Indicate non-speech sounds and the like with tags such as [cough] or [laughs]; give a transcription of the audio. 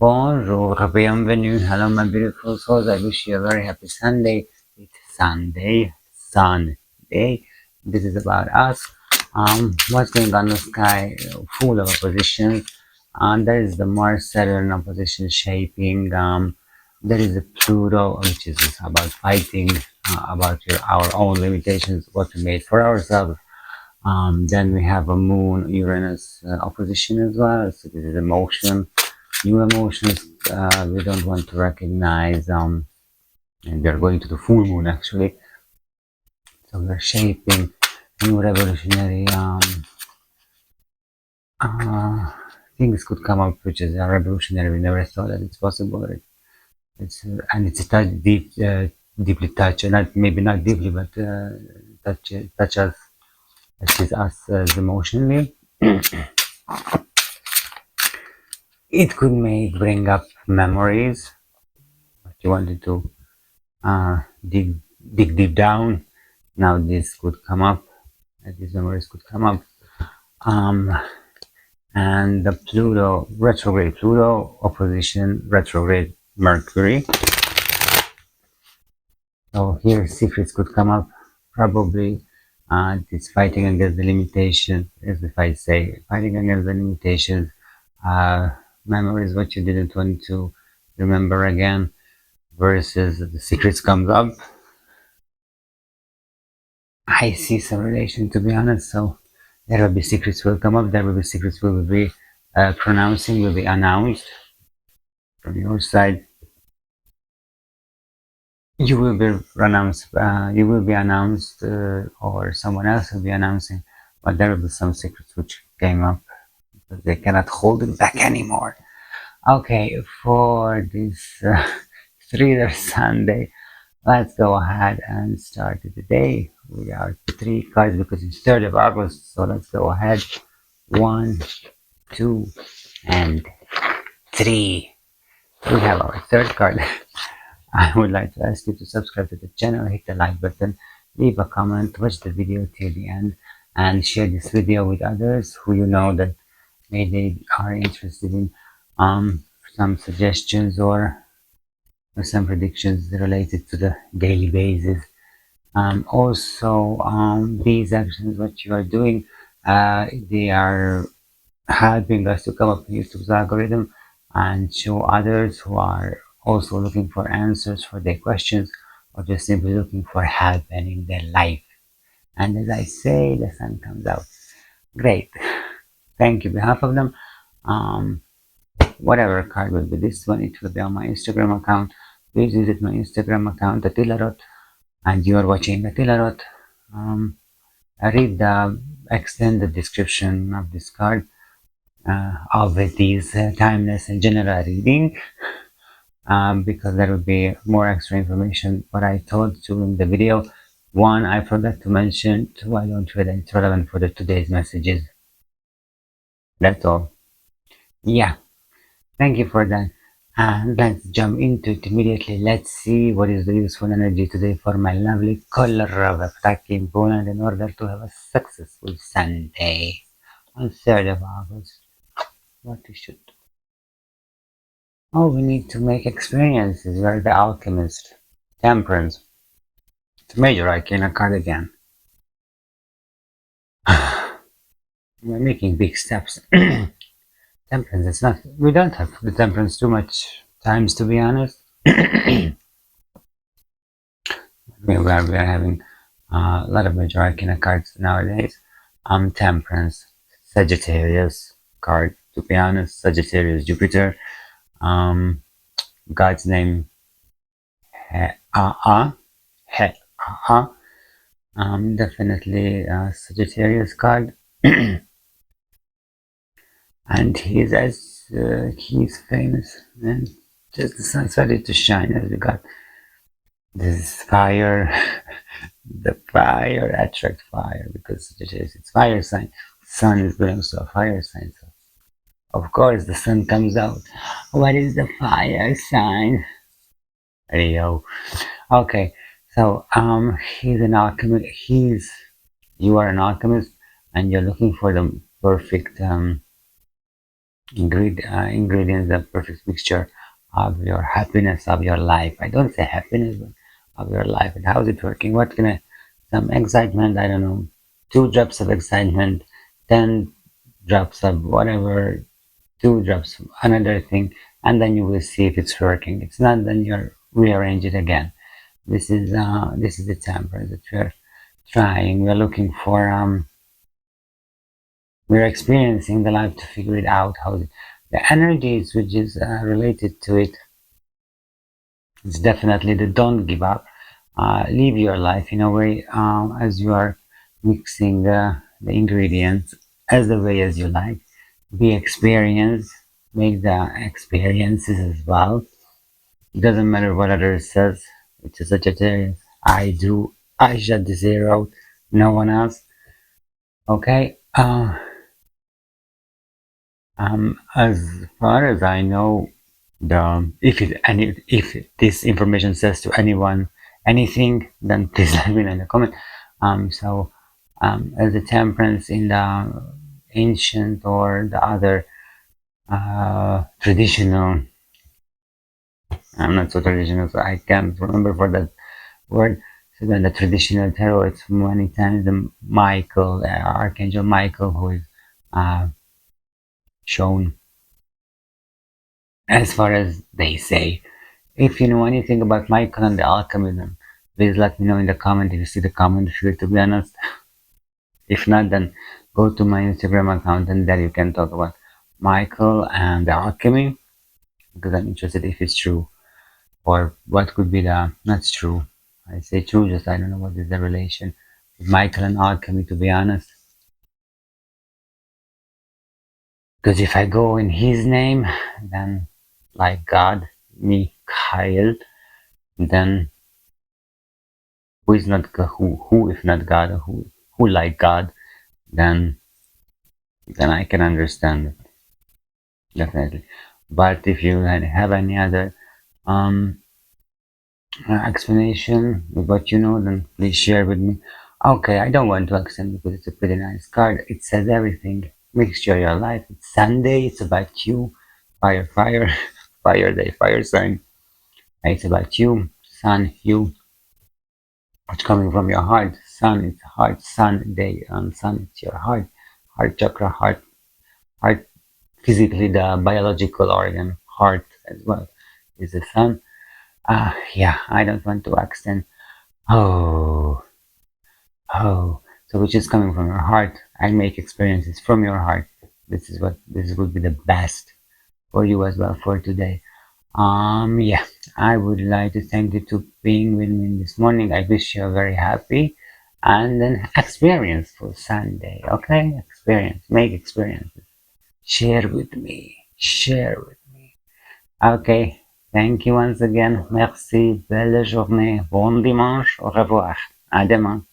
Bonjour, bienvenue. Hello, my beautiful souls. I wish you a very happy Sunday. It's Sunday, Sunday. This is about us. Um, what's going on in the sky? Full of opposition. And there is the Mars Saturn opposition shaping. Um, there is a Pluto, which is about fighting, uh, about your, our own limitations, what we made for ourselves. Um, then we have a Moon Uranus uh, opposition as well. So this is emotion, new emotions. Uh, we don't want to recognize. Um, and we are going to the full moon actually. So we're shaping new revolutionary um, uh, things could come up which is revolutionary. We never thought that it's possible. It, it's uh, and it's touch, deep, uh, deeply touch, not maybe not deeply, but uh, touch touch us touches us as emotionally. [clears throat] it could make bring up memories what you wanted to uh, dig dig deep down. Now this could come up, these memories could come up. Um, and the Pluto retrograde Pluto opposition retrograde Mercury. So here secrets could come up. Probably uh, it's fighting against the limitations, as if I say, fighting against the limitations. Uh, memories what you didn't want to remember again versus the secrets comes up. I see some relation to be honest, so there will be secrets will come up, there will be secrets will be uh, pronouncing, will be announced from your side. You will be announced, uh, you will be announced, uh, or someone else will be announcing, but there will be some secrets which came up they cannot hold it back anymore. Okay, for this uh, thriller Sunday, let's go ahead and start the day. We are three cards because it's 3rd of August, so let's go ahead. One, two, and three. We have our third card. [laughs] I would like to ask you to subscribe to the channel, hit the like button, leave a comment, watch the video till the end, and share this video with others who you know that maybe are interested in um, some suggestions or, or some predictions related to the daily basis. Um, also, um, these actions, what you are doing, uh, they are helping us to come up with YouTube's algorithm and show others who are also looking for answers for their questions or just simply looking for help and in their life. And as I say, the sun comes out. Great. [laughs] Thank you. behalf of them, um, whatever card will be this one, it will be on my Instagram account. Please visit my Instagram account, Attila and you are watching Attila Um, read the extended description of this card uh, of these uh, timeless and general reading um, because there will be more extra information what I told during the video. One, I forgot to mention, two, I don't feel it's relevant for the today's messages. That's all. Yeah, thank you for that. And let's jump into it immediately. Let's see what is the useful energy today for my lovely color of attacking Poland in order to have a successful Sunday on 3rd of August. What we should do. Oh, we need to make experiences. We're the alchemist. Temperance. It's a major arcana card again. We're making big steps. [clears throat] temperance, it's not, we don't have the temperance too much times to be honest. [clears throat] we, are, we are having uh, a lot of major arcana cards nowadays. Um, temperance, Sagittarius card, to be honest, Sagittarius, Jupiter, um, God's name, He-a-a, He-a-a, um, definitely uh, Sagittarius card. [clears throat] and he's as uh, he's famous and just the sun started to shine as we got this fire [laughs] the fire attract fire because it's it's fire sign sun is belongs to a fire sign so of course, the sun comes out. What is the fire sign? Leo. Okay, so um, he's an alchemist. He's you are an alchemist, and you're looking for the perfect um ingredients, the perfect mixture of your happiness of your life. I don't say happiness, but of your life. And how is it working? What can I? Some excitement. I don't know. Two drops of excitement, ten drops of whatever, two drops of another thing, and then you will see if it's working. It's not, then you rearrange it again. This is uh, this is the temper that we're trying. We're looking for um, we're experiencing the life to figure it out how the energies which is uh, related to it. It's definitely the don't give up. Uh, live your life in a way um, as you are mixing uh, the ingredients as the way as you like. Be experienced make the experiences as well. It doesn't matter what others says it's a sagittarius i do i shut the zero no one else. Okay uh, um, as far as I know, the if it any if this information says to anyone anything, then [laughs] please let me know in the comment. Um, so um, as the temperance in the ancient or the other uh, traditional, I'm not so traditional, so I can't remember for that word. So then the traditional tarot, it's many times the Michael, uh, Archangel Michael, who is uh, shown as far as they say. If you know anything about Michael and the alchemism, please let me know in the comment if you see the comment field to be honest. If not, then go to my Instagram account and there you can talk about Michael and the alchemy because I'm interested if it's true or what could be the not true. I say true, just I don't know what is the relation with Michael and alchemy to be honest. Because if I go in his name, then like God, Mikhail, then who is not who who if not God who who like God, then then I can understand it definitely. But if you have any other um explanation with what you know, then please share with me. Okay, I don't want to accent because it's a pretty nice card. It says everything mixture your life. It's Sunday, it's about you. Fire, fire, [laughs] fire day, fire sign. It's about you, sun, you. It's coming from your heart. Sun, it's heart, sun, day, and sun, it's your heart. Heart chakra, heart, heart, physically the biological organ, heart as well, is the sun. Ah, uh, yeah, I don't want to extend. Oh, oh, so which is coming from your heart I make experiences from your heart. This is what this will be the best for you as well for today. Um, yeah, I would like to thank you to being with me this morning. I wish you a very happy and an experience for Sunday. Okay, experience, make experiences. Share with me. Share with me. Okay, thank you once again. Merci. Belle journée. Bon dimanche. Au revoir. À demain.